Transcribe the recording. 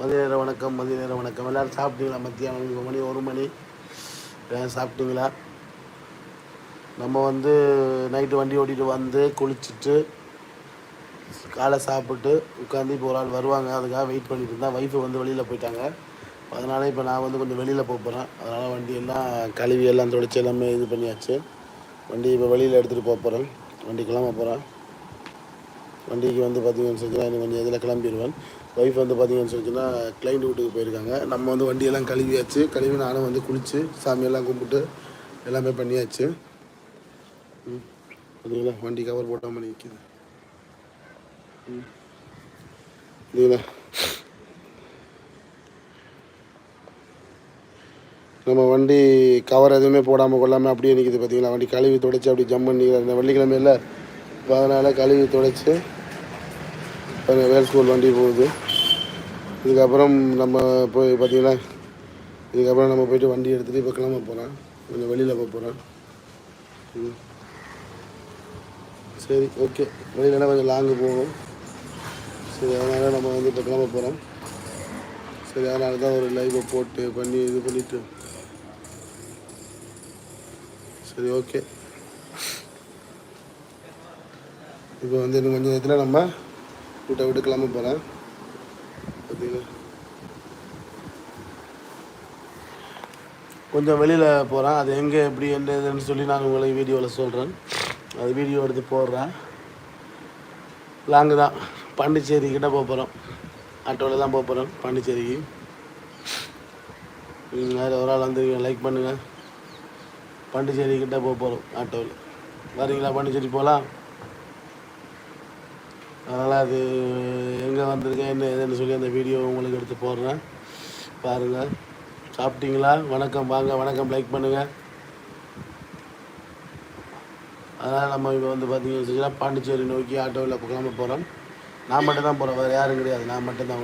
மதிய நேர வணக்கம் மதிய நேர வணக்கம். எல்லோரும் சாப்பிட்டீங்களா? மத்தியானம் இப்போ மணி ஒரு மணி. சாப்பிட்டீங்களா? நம்ம வந்து நைட்டு வண்டி ஓட்டிகிட்டு வந்து குளிச்சுட்டு காலை சாப்பிட்டு உட்காந்து இப்போ ஒரு ஆள் வருவாங்க. அதுக்காக வெயிட் பண்ணிட்டு இருந்தால் ஒய்ஃபு வந்து வெளியில் போயிட்டாங்க. அதனால் இப்போ நான் வந்து கொஞ்சம் வெளியில் போக போகிறேன் அதனால் வண்டி எல்லாம் கழுவி எல்லாம் தொடச்சி எல்லாமே இது பண்ணியாச்சு. வண்டி இப்போ வெளியில் எடுத்துகிட்டு போக போகிறேன் வண்டி கிளம்ப போகிறேன் வண்டிக்கு வந்து பார்த்தீங்கன்னு சொன்னால் எனக்கு கொஞ்சம் இதில் கிளம்பிடுவேன். ஒய்ஃப் வந்து பார்த்தீங்கன்னு சொன்னால் கிளைண்ட் வீட்டுக்கு போயிருக்காங்க. நம்ம வந்து வண்டியெல்லாம் கழுவியாச்சு. கழுவி நானும் வந்து குளித்து சாமியெல்லாம் கும்பிட்டு எல்லாமே பண்ணியாச்சு. ம். பார்த்தீங்களா வண்டி கவர் போட்டால் மாதிரி நிற்கிது ம். பார்த்தீங்களா நம்ம வண்டி கவர் எதுவுமே போடாமல் கொள்ளாமல் அப்படியே நிற்கிது பார்த்தீங்களா வண்டி கழுவி துடைச்சி அப்படி ஜம் பண்ணி இந்த வெள்ளிக்கிழமையில் இப்போ அதனால் கழுவி துடைச்சி. வேல் ஸ்கூல் வண்டி போகுது. இதுக்கப்புறம் நம்ம போய் பார்த்தீங்கன்னா இதுக்கப்புறம் நம்ம போயிட்டு வண்டி எடுத்துகிட்டு இப்போ கிளம்ப போகிறேன் கொஞ்சம் வெளியில் போக போகிறேன் ம். சரி ஓகே வெளியிலனா கொஞ்சம் லாங்கு போகணும் சரி அதனால் நம்ம வந்து இப்போ கிளம்ப போகிறோம் சரி அதனால தான் ஒரு லைவை போட்டு பண்ணி இது பண்ணிவிட்டு சரி ஓகே இப்போ வந்து இன்னும் கொஞ்சம் நேரத்தில் நம்ம வீட்டை விட்டு கிளம்ப போகிறேன் பார்த்தீங்கன்னா கொஞ்சம் வெளியில் போகிறேன் அது எங்கே எப்படி என்ன இதுன்னு சொல்லி நான் உங்களை வீடியோவில் சொல்கிறேன் அது வீடியோ எடுத்து போடுறேன். லாங்கு தான். பாண்டிச்சேரி கிட்ட போக போகிறோம் ஆட்டோவில் தான் போக போகிறோம் பாண்டிச்சேரிக்கு. வேறு ஒரு ஆள் வந்து லைக் பண்ணுங்கள் பாண்டிச்சேரி கிட்டே போக போகிறோம் ஆட்டோவில் வரீங்களா பாண்டிச்சேரி போகலாம் அதனால் அது எங்கே வந்திருக்கேன் என்ன ஏதுன்னு சொல்லி அந்த வீடியோ உங்களுக்கு எடுத்து போடுறேன். பாருங்கள் சாப்பிட்டீங்களா? வணக்கம் வாங்க வணக்கம் லைக் பண்ணுங்கள் அதனால் நம்ம இப்போ வந்து பார்த்தீங்கன்னு வச்சுக்கலாம் பாண்டிச்சேரி நோக்கி ஆட்டோவில் கிளம்ப போகிறோம் நான் மட்டும் தான் போகிறேன் வேறு யாரும் கிடையாது. நான் மட்டும் தான்